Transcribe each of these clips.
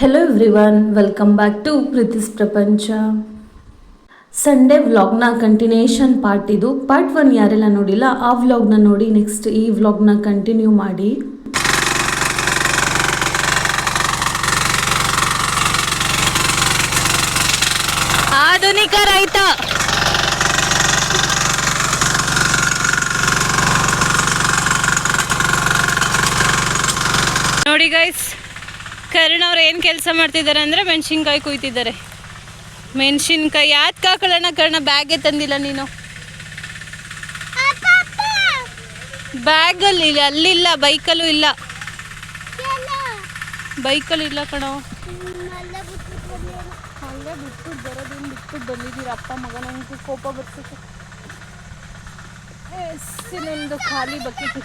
Hello everyone welcome back to Preethi's Prapancha Sunday ವ್ಲಾಗ್ನ continuation part ಇದು. Part one ಯಾರೆಲ್ಲ ನೋಡಿಲ್ಲ, ಆ ವ್ಲಾಗ್ನ ನೋಡಿ ನೆಕ್ಸ್ಟ್ ಈ ವ್ಲಾಗ್ನ ಕಂಟಿನ್ಯೂ ಮಾಡಿ. ಆಧುನಿಕ ರೈತ. ನೋಡಿ ಗೈಸ್ ಕರ್ಣ ಅವ್ರು ಏನು ಕೆಲಸ ಮಾಡ್ತಿದ್ದಾರೆ ಅಂದರೆ ಮೆಣಸಿನ್ಕಾಯಿ ಕುಯ್ತಿದ್ದಾರೆ. ಮೆಣಸಿನ್ಕಾಯಿ ಯಾಕೆ ಹಾಕೊಳ್ಳೋಣ ಕರ್ಣ ಬ್ಯಾಗೆ ತಂದಿಲ್ಲ ನೀನು? ಬ್ಯಾಗಲ್ಲಿ ಇಲ್ಲ ಅಲ್ಲಿಲ್ಲ ಬೈಕಲ್ಲೂ ಇಲ್ಲ. ಬೈಕಲ್ಲಿ ಇಲ್ಲ ಕಣೋ. ಅಲ್ಲೇ ಬಿಟ್ಬಿಟ್ಟು ಬರೋದೇನು ಬಿಟ್ಟು ಬಂದಿದ್ದೀರ ಅಪ್ಪ ಮಗ ನನಗೆ ಕೋಪ ಬರ್ತಿತ್ತು ಎಸ್ಸಿನೊಂದು ಖಾಲಿ ಬಕೆಟ್.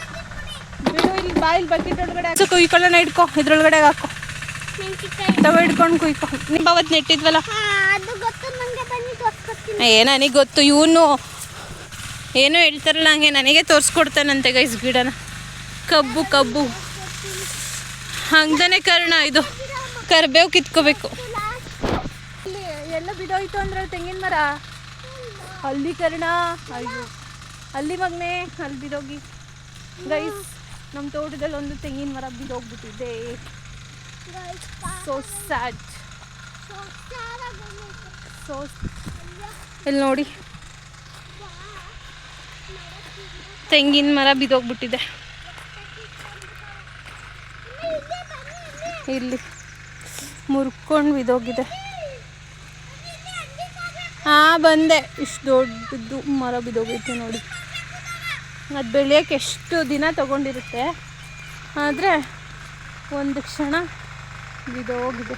ಬಿಡು ಇಲ್ಲಿ ಬಾಯಿಲ್ ಬಕೆಟ್ ಒಳಗಡೆ ಕುಯ್ಕೊಳ್ಳೋಣ ಇಟ್ಕೋ ಇದ್ರೊಳಗಡೆ ಹಾಕೋ. ತವ ಹಿಡ್ಕೊಂಡು ಕುಯ್ಕೊ. ನಿಮ್ಮ ಅವತ್ತು ನೆಟ್ಟಿದ್ವಲ್ಲ? ಏ ನನಗೆ ಗೊತ್ತು ಇವನು ಏನೋ ಹೇಳ್ತಾರಲ್ಲ ಹಂಗೆ ನನಗೆ ತೋರಿಸ್ಕೊಡ್ತಾನಂತೆ ಗೈಸ್ ಗಿಡನ. ಕಬ್ಬು ಕಬ್ಬು. ಹಂಗನೇ ಕರ್ಣ ಇದು. ಕರ್ಬೇವು ಕಿತ್ಕೋಬೇಕು. ಎಲ್ಲ ಬಿಡೋಯ್ತು ಅಂದ್ರೆ ತೆಂಗಿನ ಮರ? ಅಲ್ಲಿ ಕರ್ಣ ಅಯ್ಯೋ. ಅಲ್ಲಿ ಮಗನೇ ಅಲ್ಲಿ ಬಿದ್ದೋಗಿ ಗೈಸ್ ನಮ್ಮ ತೋಟದಲ್ಲಿ ಒಂದು ತೆಂಗಿನ ಮರ ಬಿದೋಗ್ಬಿಟ್ಟಿದೆ ಸೋ ಸ್ಯಾಡ್ ಸೋ ಇಲ್ಲಿ ನೋಡಿ. ತೆಂಗಿನ ಮರ ಬಿದೋಗ್ಬಿಟ್ಟಿದೆ ಇಲ್ಲಿ ಮುರ್ಕೊಂಡು ಬಿದೋಗಿದೆ ಹಾ ಬಂದೆ. ಇಷ್ಟು ದೊಡ್ಡದು ಮರ ಬಿದೋಗೈತೆ ನೋಡಿ. ಅದು ಬೆಳೆಯೋಕೆ ಎಷ್ಟು ದಿನ ತಗೊಂಡಿರುತ್ತೆ. ಆದರೆ ಒಂದು ಕ್ಷಣ ಬಿದೋಗಿದೆ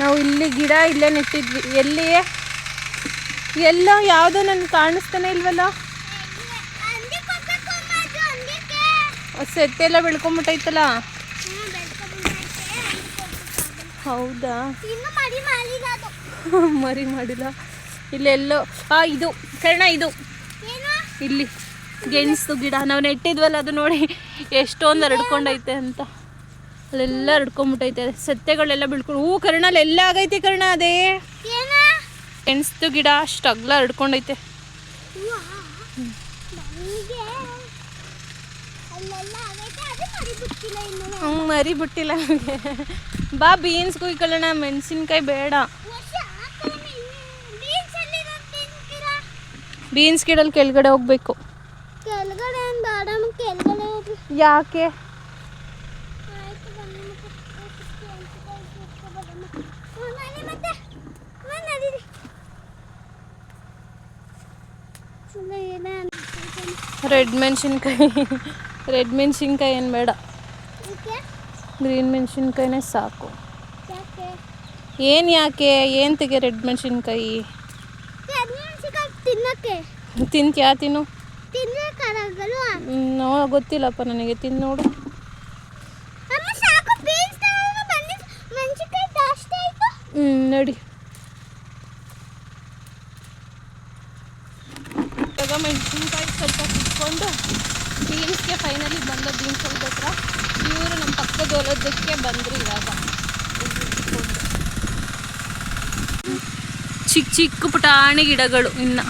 ನಾವು ಇಲ್ಲಿ ಗಿಡ ಇಲ್ಲೇ ನೆಟ್ಟಿದ್ವಿ. ಎಲ್ಲಿಯೇ? ಎಲ್ಲ ಯಾವುದೋ ನನಗೆ ಕಾಣಿಸ್ತಾನೆ ಇಲ್ವಲ್ಲ? ಸೆತ್ತೆಲ್ಲ ಬೆಳ್ಕೊಂಬಿಟ್ಟೈತಲ್ಲ? ಹೌದಾ? ಮರಿ ಮಾಡಿಲ್ಲ. ಇಲ್ಲೆಲ್ಲೋ ಆ, ಇದು. ಕರ್ಣ, ಇದು. ಇಲ್ಲಿ. ಗೆಣಸು ಗಿಡ ನಾವು ನೆಟ್ಟಿದ್ವಲ್ಲ ಅದು ನೋಡಿ ಎಷ್ಟೊಂದು ಹರಡ್ಕೊಂಡೈತೆ ಅಂತ. ಅಲ್ಲೆಲ್ಲ ಹರಡ್ಕೊಂಬಿಟ್ಟೈತೆ ಸತ್ಯಗಳೆಲ್ಲ ಬಿಳ್ಕೊಂಡು ಹೂ ಕರ್ಣ ಎಲ್ಲ ಆಗೈತಿ ಕರ್ಣ ಅದೇ. ಗೆಣಸು ಗೆಣಸ್ದು ಗಿಡ ಅಷ್ಟು ಅಗ್ಲ ಹರಡ್ಕೊಂಡೈತೆ. ನನಗೆ ಅಲ್ಲೆಲ್ಲ ಹ್ಞೂ ಮರಿ ಬಿಟ್ಟಿಲ್ಲ ನಮಗೆ. ಬಾ ಬೀನ್ಸ್ ಕುಯ್ಕೊಳ್ಳೋಣ ಮೆಣಸಿನ್ಕಾಯಿ ಬೇಡ. ಬೀನ್ಸ್ ಗಿಡಲ್ಲಿ ಕೆಳಗಡೆ ಹೋಗ್ಬೇಕು ಕೆಳಗಡೆ ಒಂದು ಆಡಮ್ ಕೆಳಗಡೆ ಹೋಗಿ ಯಾಕೆ ಆಯ್ತು ಬನ್ನಿ ಮತ್ತೆ ಮತ್ತೆ ಹ್ಞೂ ನಡೀರಿ ಸುಮ್ಮನೆ ಏನೇ ಅನ್ಕೊಳ್ತೀನಿ. ರೆಡ್ ಮೆಣಸಿನ್ಕಾಯಿ. ರೆಡ್ ಮೆಣಸಿನ್ಕಾಯಿ ಏನು ಬೇಡ. ಗ್ರೀನ್ ಮೆಣಸಿನ್ಕಾಯಿನೇ ಸಾಕು. ಯಾಕೆ ಏನು ಯಾಕೆ? ಏನು ತೆಗೆ ರೆಡ್ ಮೆಣಸಿನ್ಕಾಯಿ ತಿನ್ನಕ್ಕೆ. ತಿಂತ್ಯಾ ತಿನ್ನು. ನೋ ಗೊತ್ತಿಲ್ಲಪ್ಪ ನನಗೆ ತಿಂದು ನೋಡು. ಹ್ಞೂ ನಡಿ. ಮೆಣಸಿನ್ಕಾಯಿ ಸ್ವಲ್ಪ ಕಿತ್ಕೊಂಡು ಬೀನ್ಸ್ಗೆ ಫೈನಲಿ ಬಂದ ಬೀನ್ಸ್ ಹತ್ರ ಇವರು ನಮ್ಮ ಪಕ್ಕದ ಹೊಲದಕ್ಕೆ ಬಂದರು ಇವಾಗ. ಚಿಕ್ಕ ಚಿಕ್ಕ ಪುಟಾಣಿ ಗಿಡಗಳು ಇನ್ನು.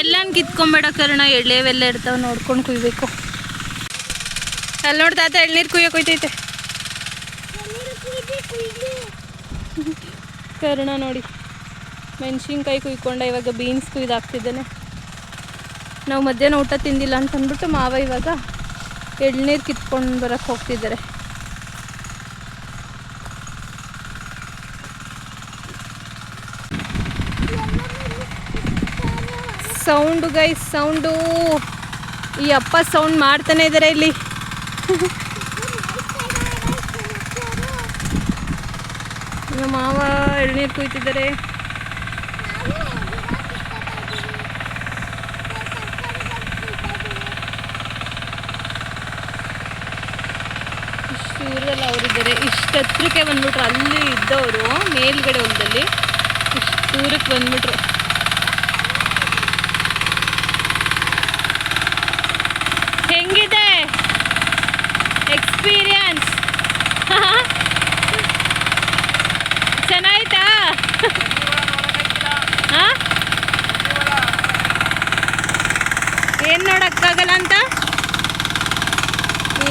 ಎಲ್ಲಾನು ಕಿತ್ಕೊಂಬೇಡ ಕರ್ಣ, ಎಳ್ಳೆವೆಲ್ಲ ಇರ್ತಾವ ನೋಡ್ಕೊಂಡು ಕುಯ್ಬೇಕು. ಅಲ್ಲಿ ನೋಡ್ತಾ ಎಳ್ನೀರು ಕುಯ್ಯಕ್ಕೆ ಹೋಯ್ತೈತೆ. ಕರ್ಣ ನೋಡಿ, ಮೆಣಸಿನ್ಕಾಯಿ ಕುಯ್ಕೊಂಡ, ಇವಾಗ ಬೀನ್ಸ್ ಕುಯ್ದು ಹಾಕ್ತಿದ್ದಾನೆ. ನಾವು ಮಧ್ಯಾಹ್ನ ಊಟ ತಿಂದಿಲ್ಲ ಅಂತ ಅಂದ್ಬಿಟ್ಟು ಮಾವ ಇವಾಗ ಎಳ್ನೀರು ಕಿತ್ಕೊಂಡು ಬರಕ್ಕೆ ಹೋಗ್ತಿದ್ದಾರೆ. Sound guys, sound. ಈ ಅಪ್ಪ ಸೌಂಡ್ ಮಾಡ್ತಾನೆ ಇದ್ದಾರೆ ಇಲ್ಲಿ. ನಮ್ಮ ಮಾವ ಎಳ್ನೀರು ಕುಯ್ತಿದ್ದಾರೆ. ಇಷ್ಟು ದೂರದಲ್ಲಿ ಅವರಿದ್ದಾರೆ. ಇಷ್ಟು ಹತ್ರಕ್ಕೆ ಬಂದ್ಬಿಟ್ರು. ಅಲ್ಲಿ ಇದ್ದವರು ಮೇಲ್ಗಡೆ ಹೊಲದಲ್ಲಿ. ಇಷ್ಟು ದೂರಕ್ಕೆ ಬಂದ್ಬಿಟ್ರು. ಹೆಂಗಿದೆ? ಎಕ್ಸ್ಪೀರಿಯನ್ಸ್ ಚೆನ್ನಾಯ್ತಾ? ಏನು ನೋಡೋಕ್ಕಾಗಲ್ಲ ಅಂತ?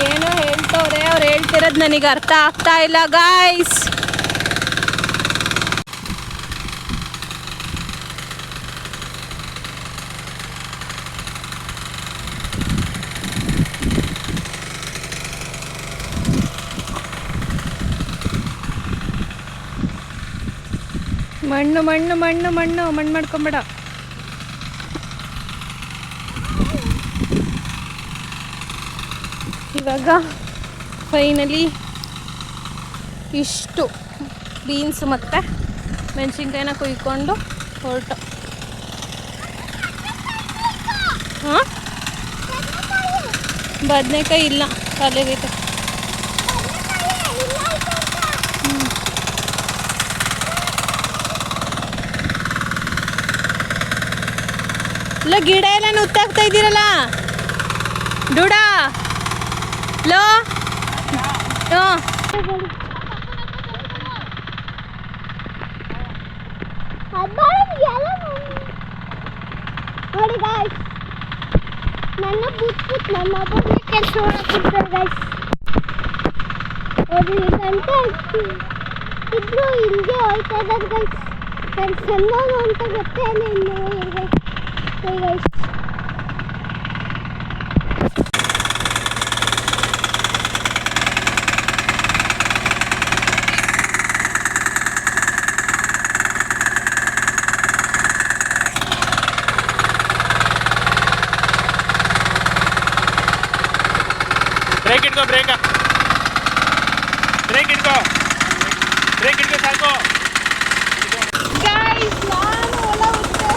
ಏನೋ ಹೇಳ್ತವ್ರೆ, ಅವ್ರು ಹೇಳ್ತಿರೋದು ನನಗೆ ಅರ್ಥ ಆಗ್ತಾ ಇಲ್ಲ ಗಾಯ್ಸ್ ಮಣ್ಣು ಮಣ್ಣು ಮಣ್ಣು ಮಣ್ಣು ಮಣ್ಣು ಮಾಡ್ಕೊಂಬೇಡ. ಇವಾಗ ಫೈನಲಿ ಇಷ್ಟು ಬೀನ್ಸ್ ಮತ್ತು ಮೆಣಸಿನ್ಕಾಯಿನ ಕುಯ್ಕೊಂಡು ಹೊರಟು. ಹಾಂ ಬದನೆಕಾಯಿ ಇಲ್ಲ ಖಾಲಿಯಾಗೈತೆ ಇಲ್ಲ ಗಿಡ ಎಲ್ಲ ನುತ್ತಾಗ್ತಾ ಇದ್ದೀರಲ್ಲ? ಡೂಡಾ? ಲೋ? ನೋಡಿ. ಗಾಯ್ಸ್ ನನ್ನ ನನ್ನ ಒಬ್ಬೊಬ್ಬನೇ ಕೆಲಸ ಮಾಡಕ್ಬಿಡ್ತಾರೆ ಗಾಯ್ಸ್ ಗಂಟೆ ಆಯ್ತು. ಇಬ್ರು ಹಿಂಗೆ ಹೋಯ್ತಾ ಇದ್ದಾರೆ ಗೈಸ್ ನಾನು ಸಣ್ಣವನು ಅಂತ ಗೊತ್ತೇ ಇಲ್ಲ ಇವ್ರಿಗೆ ಗೈಸ್ ಬ್ರೇಕ್ ಇಟ್ಕೋ ಬ್ರೇಕ್ ಬ್ರೇಕ್ ಇಟ್ಕೋ ಬ್ರೇಕ್ ಇಟ್ಕೋ ಸಾಕು ಗೈಸ್ ನಾನು ಹೊಲ ಉತ್ತೆ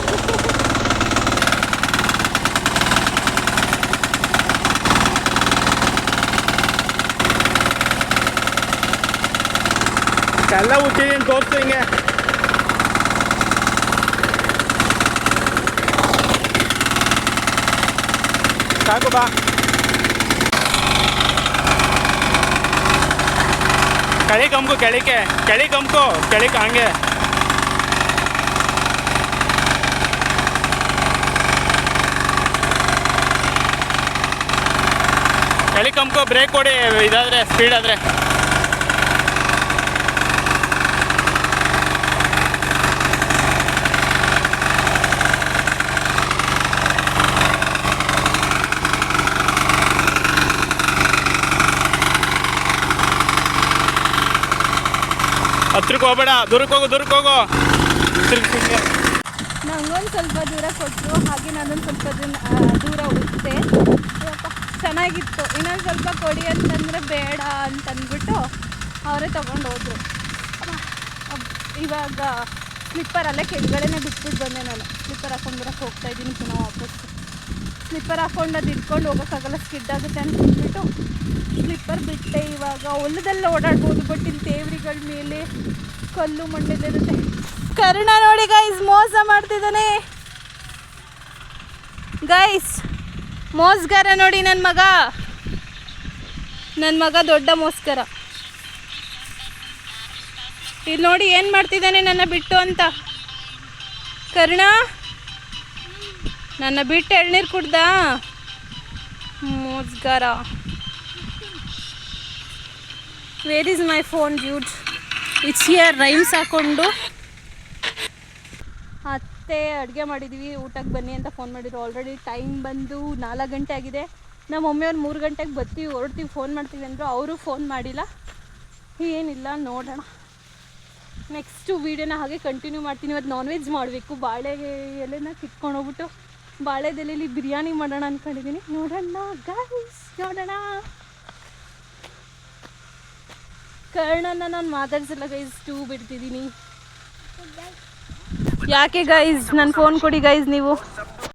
ಎಲ್ಲ ಉಚ್ಚಿದೀನಿ ತೋರಿಸು ಹಿಂಗೆ ಸಾಕು ಬಾ ಕೆಳಿ ಕಮ್ಕು ಕೆಳಿಕೆ ಕೆಳಿ ಕಮ್ಕು ಕೆಳಿಕ ಹಂಗೆ. ಕಳಿ ಕಮ್ಕೋ ಬ್ರೇಕ್ ಕೊಡಿ ಇದಾದರೆ ಸ್ಪೀಡ್ ಆದ್ರೆ. ಹತ್ರಕ್ಕೆ ಹೋಗ್ಬೇಡ ದೂರಕ್ಕೆ ಹೋಗು ದೂರಕ್ಕೆ ಹೋಗು. ನಂಗೊಂದು ಸ್ವಲ್ಪ ದೂರ ಕೊಟ್ಟರು ಹಾಗೆ ನಾನೊಂದು ಸ್ವಲ್ಪ ದೂರ ಯಪ್ಪ, ಚೆನ್ನಾಗಿತ್ತು. ಇನ್ನೊಂದು ಸ್ವಲ್ಪ ಕೊಡಿ ಅಂತಂದರೆ ಬೇಡ ಅಂತಂದ್ಬಿಟ್ಟು ಅವರೇ ತೊಗೊಂಡು ಹೋದರು. ಇವಾಗ ಸ್ಲಿಪ್ಪರಲ್ಲೇ ಕೆಳಗಡೆನೇ ಬಿಟ್ಬಿಟ್ಟು ಬಂದೆ ನಾನು. ಸ್ಲಿಪ್ಪರ್ ಹಾಕೊಂಡ್ಬರಕ್ಕೆ ಹೋಗ್ತಾ ಇದ್ದೀನಿ ಪುನಃ ವಾಪಸ್ ಸ್ಲಿಪ್ಪರ್ ಹಾಕೊಂಡು ಅದು ಇಟ್ಕೊಂಡು ಹೋಗೋಕ್ಕಾಗಲ್ಲ ಸ್ಕಿಡ್ ಆಗುತ್ತೆ ಅಂದ್ಬಿಟ್ಟು ಸ್ಲಿಪ್ಪರ್ ಬಿಟ್ಟೆ ಇವಾಗ. ಹೊಲದಲ್ಲಿ ಓಡಾಡ್ಬೋದು ಬಟ್ ಇಲ್ಲಿ ತೇವ್ರಿಗಳ ಮೇಲೆ ಕಲ್ಲು ಮಣ್ಣಲ್ಲಿರುತ್ತೆ ಕರ್ಣ ನೋಡಿ ಗೈಸ್ ಮೋಸ ಮಾಡ್ತಿದ್ದಾನೆ. ಗೈಸ್ ಮೋಸ್ಗಾರ ನೋಡಿ ನನ್ನ ಮಗ. ನನ್ನ ಮಗ ದೊಡ್ಡ ಮೋಸ್ಕರ ಇಲ್ಲಿ ನೋಡಿ ಏನು ಮಾಡ್ತಿದ್ದಾನೆ ನನ್ನ ಬಿಟ್ಟು ಅಂತ. ಕರ್ಣ? ನನ್ನ ಬಿಟ್ಟು ಎಳ್ನೀರು ಕುಡ್ದ? ಮೋಸ್ಗಾರ where is my phone dude it's here rhymes ಹಾಕ್ಕೊಂಡು ಅತ್ತೆ, ಅಡುಗೆ ಮಾಡಿದ್ವಿ, ಊಟಕ್ಕೆ ಬನ್ನಿ ಅಂತ ಫೋನ್ ಮಾಡಿದ್ರು. ಆಲ್ರೆಡಿ ಟೈಮ್ ಬಂದು ನಾಲ್ಕು ಗಂಟೆ ಆಗಿದೆ. ನಮ್ಮ ಮಮ್ಮಿಯವ್ರು ಮೂರು ಗಂಟೆಗೆ ಬರ್ತೀವಿ, ಹೊರಡ್ತೀವಿ ಫೋನ್ ಮಾಡ್ತೀವಿ ಅಂದರು ಅವರು ಫೋನ್ ಮಾಡಿಲ್ಲ. ಏನಿಲ್ಲ, ನೋಡೋಣ. ನೆಕ್ಸ್ಟು ವೀಡಿಯೋನ ಹಾಗೆ ಕಂಟಿನ್ಯೂ ಮಾಡ್ತೀನಿ. ಇವತ್ತು ನಾನ್ ವೆಜ್ ಮಾಡಬೇಕು. ಬಾಳೆ ಎಲೆನ ಕಿತ್ಕೊಂಡು ಹೋಗ್ಬಿಟ್ಟು. ಬಾಳೆದೆಲೆಯಲ್ಲಿ ಬಿರಿಯಾನಿ ಮಾಡೋಣ ಅಂದ್ಕೊಂಡಿದ್ದೀನಿ ನೋಡೋಣ ಗೈಸ್ ನೋಡೋಣ. ಕರ್ಣನ ನಾನು ಮಾತಾಡ್ಸಲ್ಲ ಗೈಸ್ ಟೂ ಬಿಡ್ತಿದ್ದೀನಿ ಯಾಕೆ ಗೈಸ್ ನನ್ನ ಫೋನ್ ಕೊಡಿ ಗೈಸ್ ನೀವು?